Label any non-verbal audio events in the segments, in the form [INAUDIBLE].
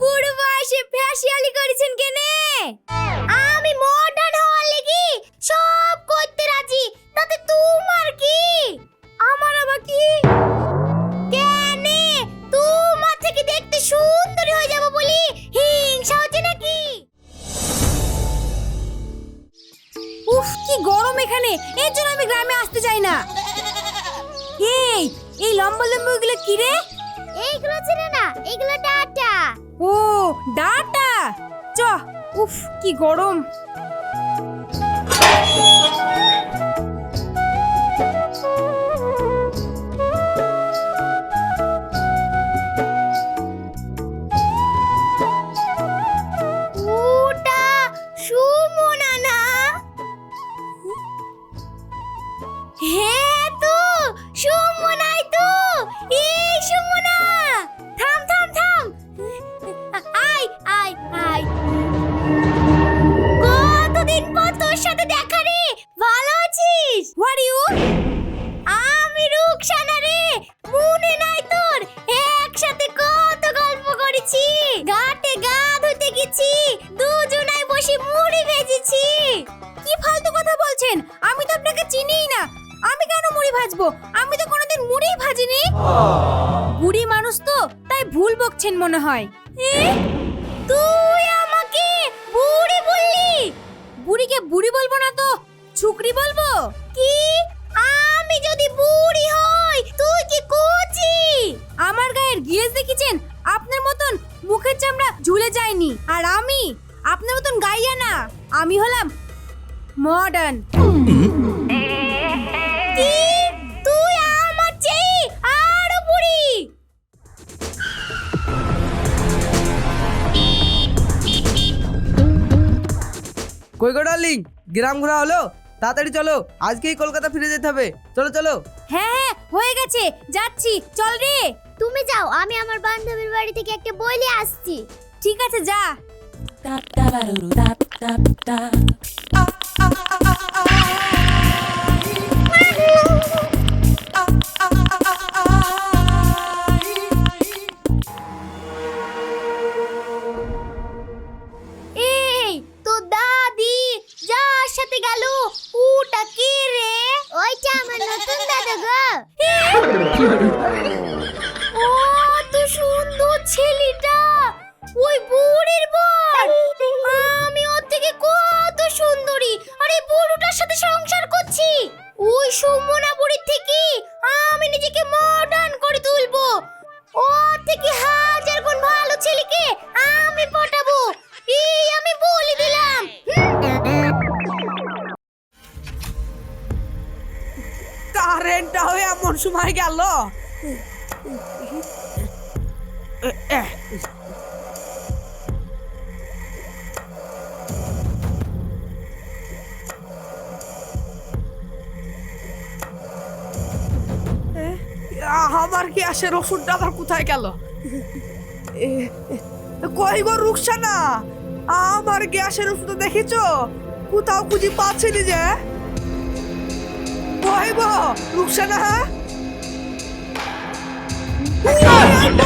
বুড়ো বয়সে ফ্যাশিয়ালি করেছেন কেনে? আমি মডার্ন হওয়ার লাগি সব করতে রাজি, তাতে তোমার কি? আমার আবার কি? কেনে, তোমার থেকে দেখতে সুন্দরী হয়ে যাব বলি হিংসা হচ্ছে নাকি? উফ, কি গরম এখানে, এর জন্য আমি গ্রামে আসতে চাই না। এই এই লম্বা লম্বা ওগুলো কি রে? ও ডাটা! চ উফ কি গরম। বুড়ি মানুষ তো তাই ভুল বকছেন মনে হয়? তুই আমাকে বুড়ি বললি? বুড়িকে বুড়ি বলব না তো ছুকরি বলব? কি? আমি যদি বুড়ি হই তুই কি কচি? আমার গায়ের গিয়েস দেখেছেন? আপনার মতন মুখের চামড়া ঝুলে যায়নি। আর আমি আপনার মতন গাইয়া না আমি হলাম মডার্ন কই গো ডার্লিং গ্রাম ঘোরা হলো তাড়াতাড়ি চলো আজকেই কলকাতা ফিরে যেতে হবে চলো চলো হ্যাঁ হ্যাঁ হয়ে গেছে যাচ্ছি চল রে তুমি যাও আমি আমার বান্ধবীর বাড়ি থেকে একটা বই নিয়ে আসছি ঠিক আছে যা এই নতুন দাদা গো। [LAUGHS] ও তো সুন্দর ছেলেটা। ওই বুড়ির বর। আমি ওর থেকে কত সুন্দরী। আরে বুড়োটার সাথে সংসার করছি। ওই সুমনা বুড়ির থেকে আমি নিজেকে মডার্ন করে তুলবো। ওর থেকে হাজার গুণ ভালো ছেলেকে আমি পটাবো। এই আমি বলে দিলাম। কারেন্টটা হয়ে এমন সময় গেল। আমার গ্যাসের ওষুধটা আবার কোথায় গেল? কই গো রুকসানা? আমার গ্যাসের ওষুধ দেখেছ? কোথাও খুঁজি পাচ্ছি যে। কই গো রুকসানা এত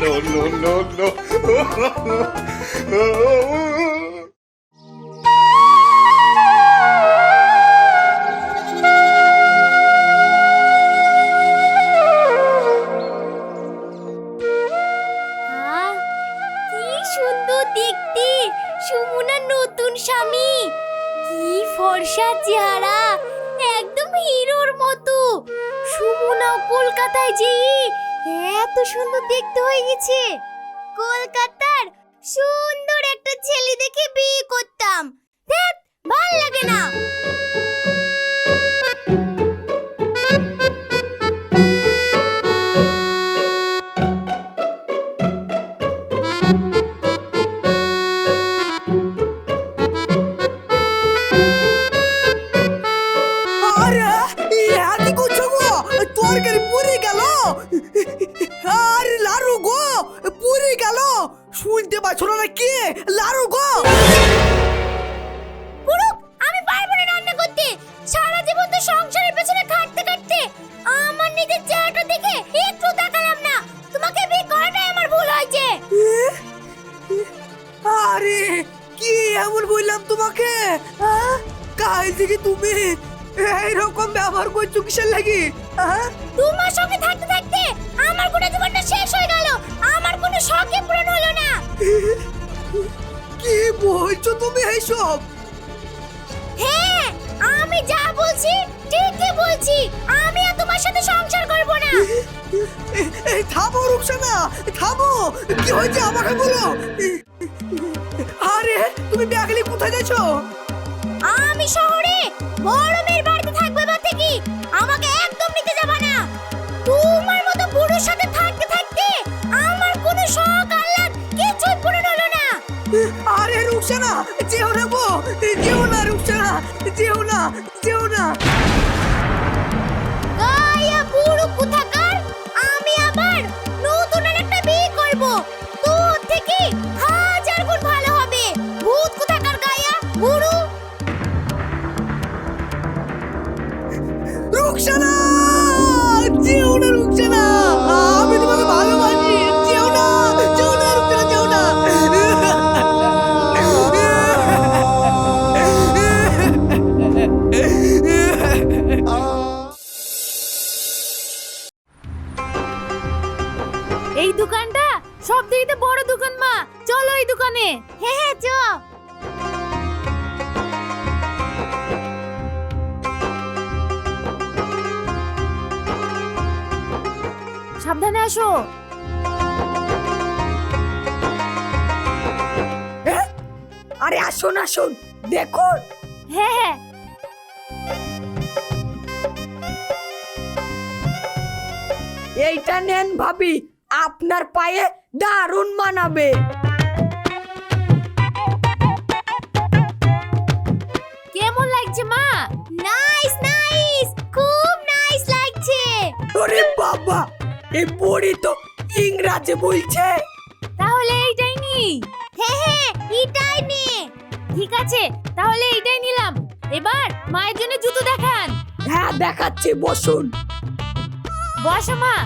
no, no, no, no. কাল থেকে তুমি। এইরকম ব্যবহার করছ কিসের লাগি? হ্যাঁ? তোমার সঙ্গে থাকতে থাকতে আমার গোটা জীবনটা শেষ হয়ে গেল। আমার কোনো শখই পূরণ হলো না। কি বলছো তুমি এইসব? হ্যাঁ আমি যা বলছি ঠিকই বলছি। আমি আর তোমার সাথে সংসার করব না। এই থামো রুকসানা থামো। কি হয়েছে আমাকে বলো? আরে তুমি ব্যাগলি কোথায় আমি শহরে? বড় মেয়ের বাড়িতে থাকবে এবার থেকে আমাকে একদম নিতে যাবে না। তোমার মতো বুড়োর সাথে থাকতে থাকতে আমার কোনো শখ, আহ্লাদ কিছুই পূরণ হলো না। আরে রুকসানা, যেও না গো যেও না রুকসানা, যেও না। সাবধানে আসো। আরে আসুন আসুন। দেখো হ্যাঁ হ্যাঁ। এইটা নেন ভাবি আপনার পায়ে দারুণ মানাবে। কেমন লাগছে মা? নাইস নাইস খুব নাইস লাগছে। ওরে বাবা! এই বুড়ি তো ইংরাজি বলছে। তাহলে এইটাই নি। হ্যাঁ হ্যাঁ এটাই নে। ঠিক আছে তাহলে এইটাই নিলাম। এবার মায়ের জন্য জুতো দেখান। হ্যাঁ দেখাচ্ছি বসুন। বসো মা।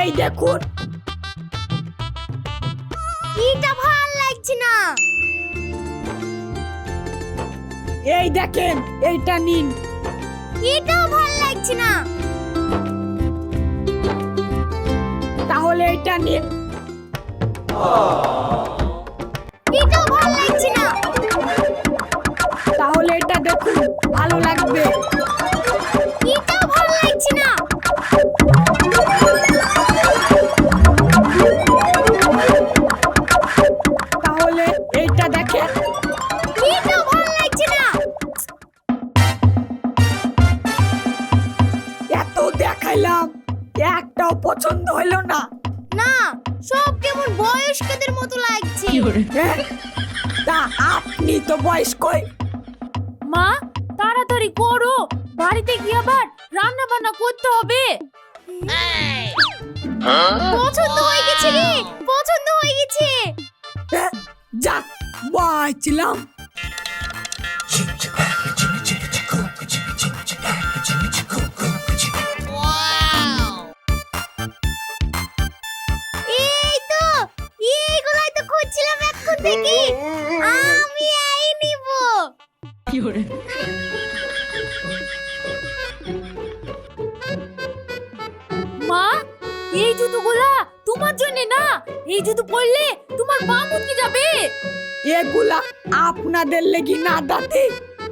এই দেখুন। এটা ভালো লাগছে না। এই দেখেন এইটা নিন। এটাও ভালো লাগছে না। তাহলে এটা নিন এটাও ভালো লাগছে না। তাহলে এটা দেখুন ভালো লাগবে। দেখছিলাম। এই মা এই জুতোগুলা তোমার জন্য না? এই জুতো পরলে তোমার মা মুটকে যাবে? এগুলা আপনাদের লেগি না দাদি।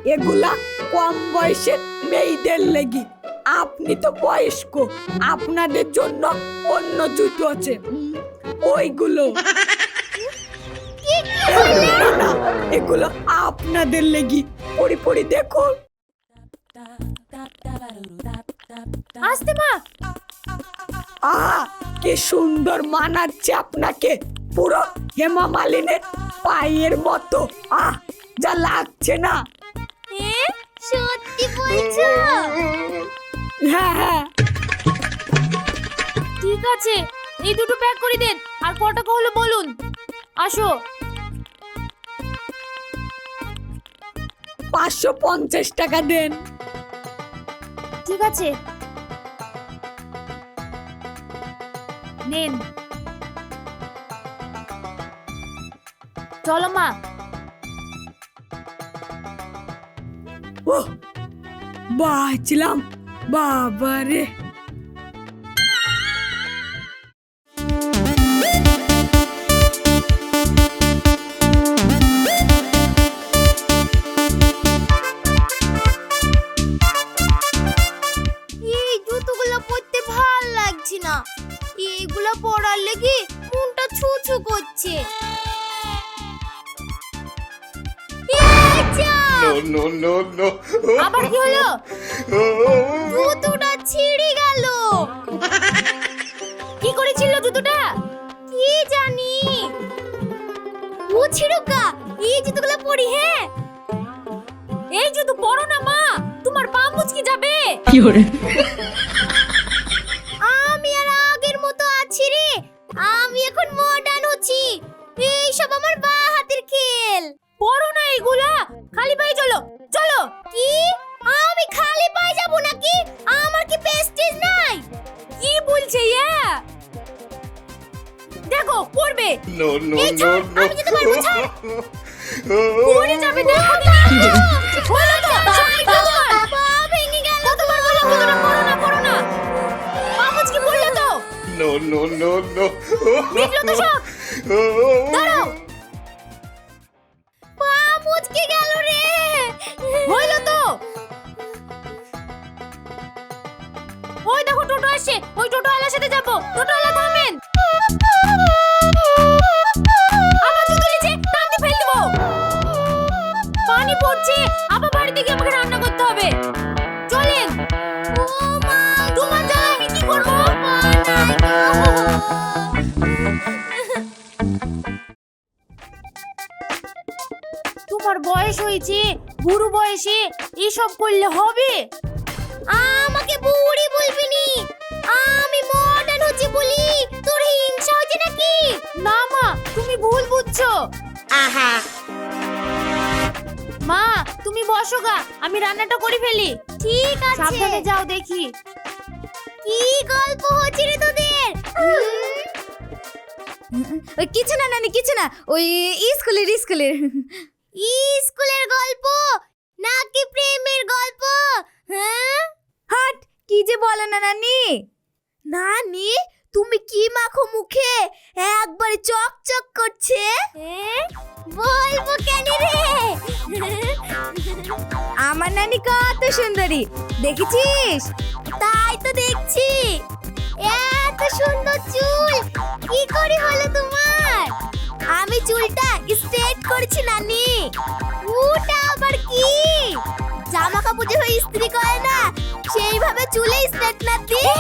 এগুলা কম বয়সের মেয়েদের লেগি। আপনি তো বয়স্ক আপনাদের জন্য অন্য জুতো আছে। ওইগুলো। [LAUGHS] এগুলো আপনাদের লেগি। পড়ি পড়ি দেখো আসতে মা। আহা কি সুন্দর মানাচ্ছে আপনাকে। পুরো হেমা মালিনের পায়ের মতো। আহ যা লাগছে না। সত্যি বলছো? হ্যাঁ হ্যাঁ। ঠিক আছে এই দুটো প্যাক করে দেন আর ক টাকা হলো বলুন। আসো। পাঁচশো পঞ্চাশ টাকা দেন। ঠিক আছে। নেন। চলো মা। ও বাঁচলাম। বাবারে। আবার কি হলো? জুতোটা ছিঁড়ে গেল। কি করেছিল জুতোটা? কি জানি। ও ছিড়ুকা এই জুতোগুলো পড়ি হে এই জুতো পরো না, মা। তোমার পা মুচকি যাবে। আমি আসছে ওই টোটো আলার সাথে যাব। টোটো আলা থামেন। আবার জুতো নিচে টানতে ফেল দেবো। পানি পড়ছে, আবার বাড়িতে গিয়ে আমাকে রান্না করতে হবে। চলেন। তোমার জ্বালা আমি কি করব? তোমার বয়স হয়েছে বুড়ো বয়সে এসব করলে হবে? তুমি আহা। মা তুমি বসো গা আমি রান্নাটা করে ফেলি। ঠিক আছে। সাবধানে যাও দেখি। কি গল্প হচ্ছে রে তোদের? ওই কিছু না নানি কিছু না ওই স্কুলের স্কুলের। স্কুলের গল্প? নাকি প্রেমের গল্প? হ্যাঁ? হাট কি যে বলো না নানি। নানি তুমি কি মাখো মুখে? একবারে চকচক করছে। বলব কেন রে? আমার নানি কত সুন্দরী, দেখেছিস? তাই তো দেখছি। এত সুন্দর চুল, কি করে হলো তোমার? আমি চুলটা স্ট্রেট করেছি নানি। ওটা আবার কি? জামা কাপড় যেভাবে ইস্ত্রি করে না, সেইভাবে চুলে স্ট্রেটনার দিয়ে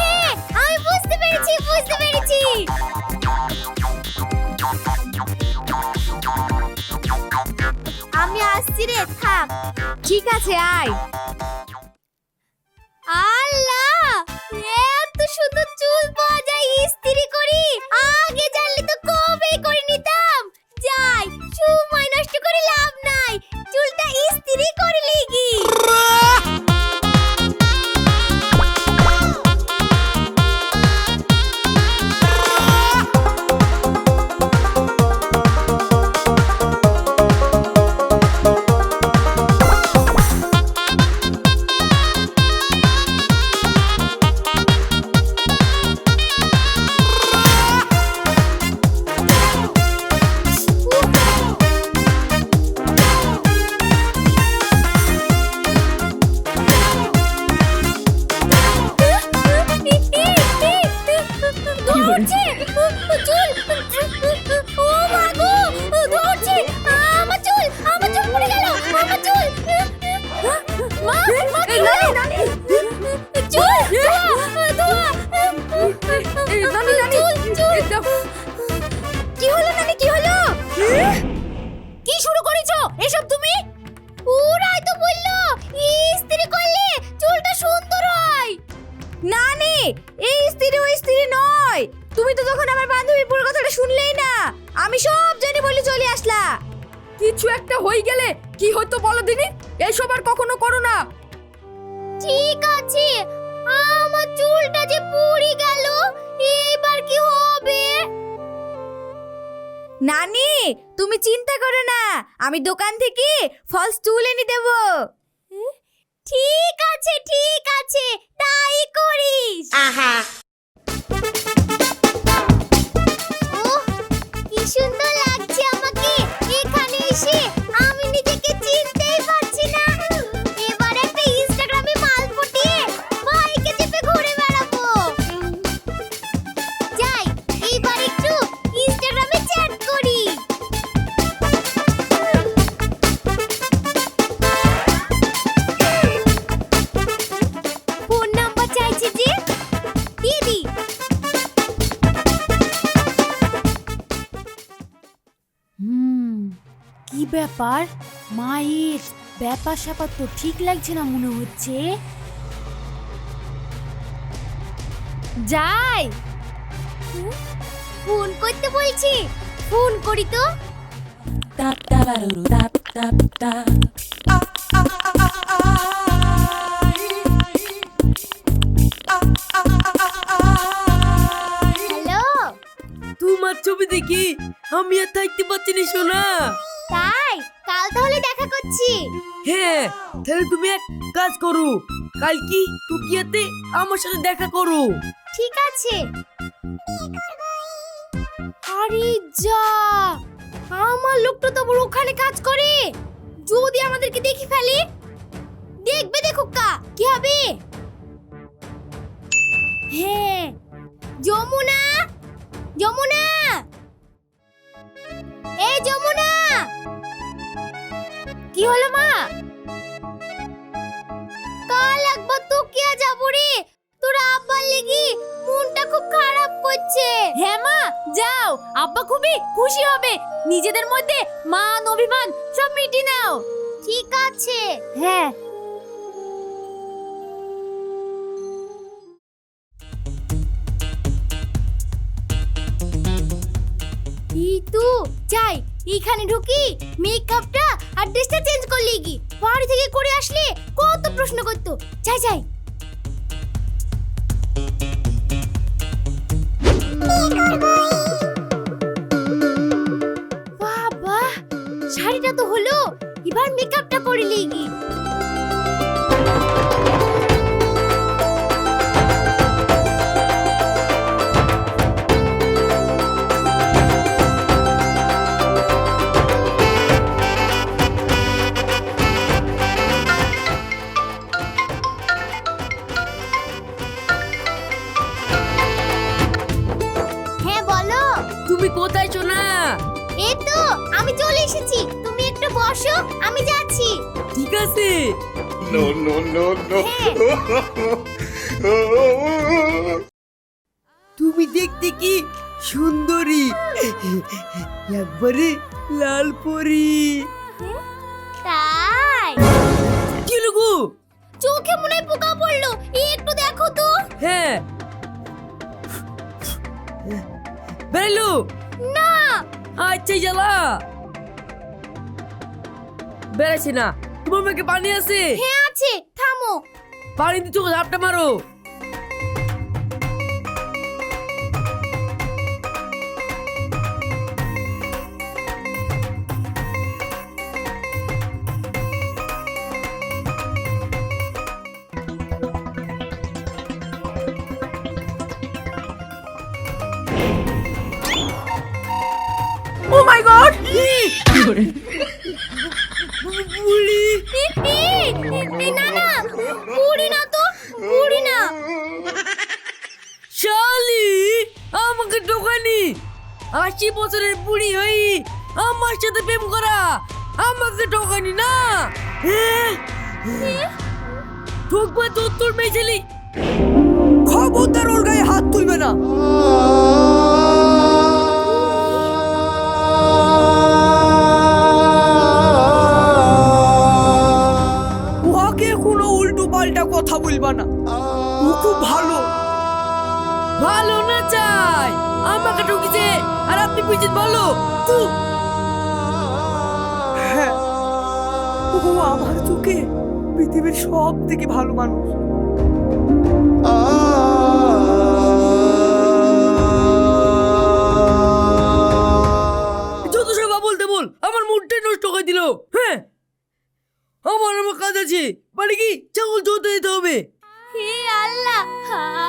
আসছি থাক ঠিক আছে, আয়। আল্লাহ! এত সুন্দর চুল পাওয়া যায় ইস্ত্রি করি। আগে জানলে তো কবেই করে নিতাম। যাই, সময় নষ্ট করে লাভ নাই। চুলটা ইস্ত্রি করে লিগি আমি দোকান থেকে ফলস তুলে এনে দেব। ঠিক আছে ঠিক আছে। তাই ব্যাপার? মায়ের ব্যাপার স্যাপার তো ঠিক লাগছে না মনে হচ্ছে। যাই। ফোন করতে বলছি। ফোন করি তো। হ্যালো? তোমার ছবি দেখি? আমি আর থাকতে পারছি না সোনা। তাই? তাহলে দেখা করছি। হ্যাঁ তাহলে তুমি এক কাজ করো। কাল কি টুকিয়াতে আমার সাথে দেখা করো। ঠিক আছে। আরে যা আমার লোকটা তো ওখানে কাজ করে। যদি আমাদেরকে দেখি ফেলে নিজেদের মধ্যে মান অভিমান সব মিটি নাও। ঠিক আছে। হ্যাঁ। এই তো যাই এইখানে ঢুকি মেকআপটা আর ড্রেসটা চেঞ্জ করলি কি? বাড়ি থেকে করে আসলে কত প্রশ্ন করতো। যাই যাই। বাবা শাড়িটা তো হলো। এবার মেকআপটা করে লিগি হ্যাঁ বলো। তুমি কোথায় সোনা? এই তো আমি চলে এসেছি। বসো আমি যাচ্ছি। ঠিক আছে। No, no, no, no. [LAUGHS] তুমি দেখতে কি সুন্দরী। একবারে লাল পরি। তাই? কি লগু চোখে মনে পোকা পড়ল। একটু দেখো তো। হ্যাঁ। বেরলো। না। আচ্ছা জ্বালা। বেড়াচ্ছে না। তোমার মেয়েকে পানি আছে। হ্যাঁ আছে। থামো। পানি দিয়ে চোখে ঝাপটা মারো। দোকানি না ঠকবা তো তোর মেয়ে ছেলে খবরদার ওর গায়ে হাত তুলবে না। ওকে কোনো উল্টো পাল্টা কথা বলবা না। ও খুব ভালো। ভালো না চাই। আমাকে ঠকিছে আর আপনি পিছিয়ে বলো। তুই পৃথিবীর সব থেকে ভালো মানুষ। যত সব বলতে বল আমার মুডটাই নষ্ট করে দিল। হ্যাঁ আমার আমার কাজ আছে। বাড়ি কি? চলতে দিতে হবে। হে আল্লাহ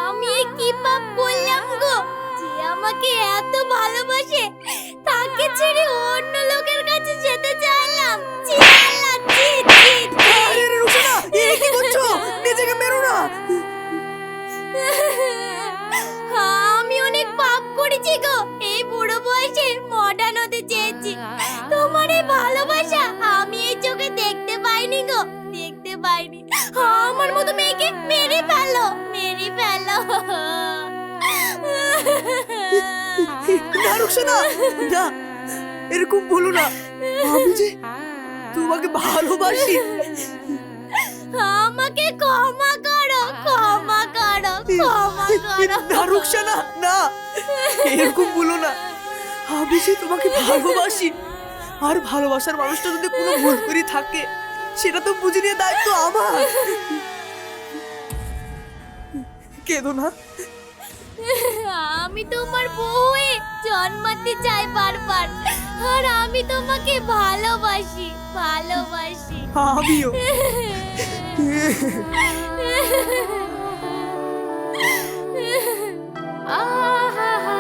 আমি কি পাপ করলাম গো? যে আমাকে এত ভালোবাসে তাকে ছেড়ে অন্য লোকের কাছে যেতে চাইলাম [LAUGHS] না রুকসানা! না এরকম বলো না। আমি যে তোমাকে ভালোবাসি। আমাকে ক্ষমা করো ক্ষমা করো ক্ষমা করো। না রুকসানা না এরকম বলো না। আমি যে তোমাকে ভালোবাসি। আর ভালোবাসার মানুষটা যদি কোনো ভুল করে থাকে সেটা তো বুঝে নিয়ে দায়িত্ব আমার। কেঁদো না। আমি তোমার বউ হয়ে জন্মাতে চাই বারবার আর আমি তোমাকে ভালোবাসি ভালোবাসি। আমিও। আ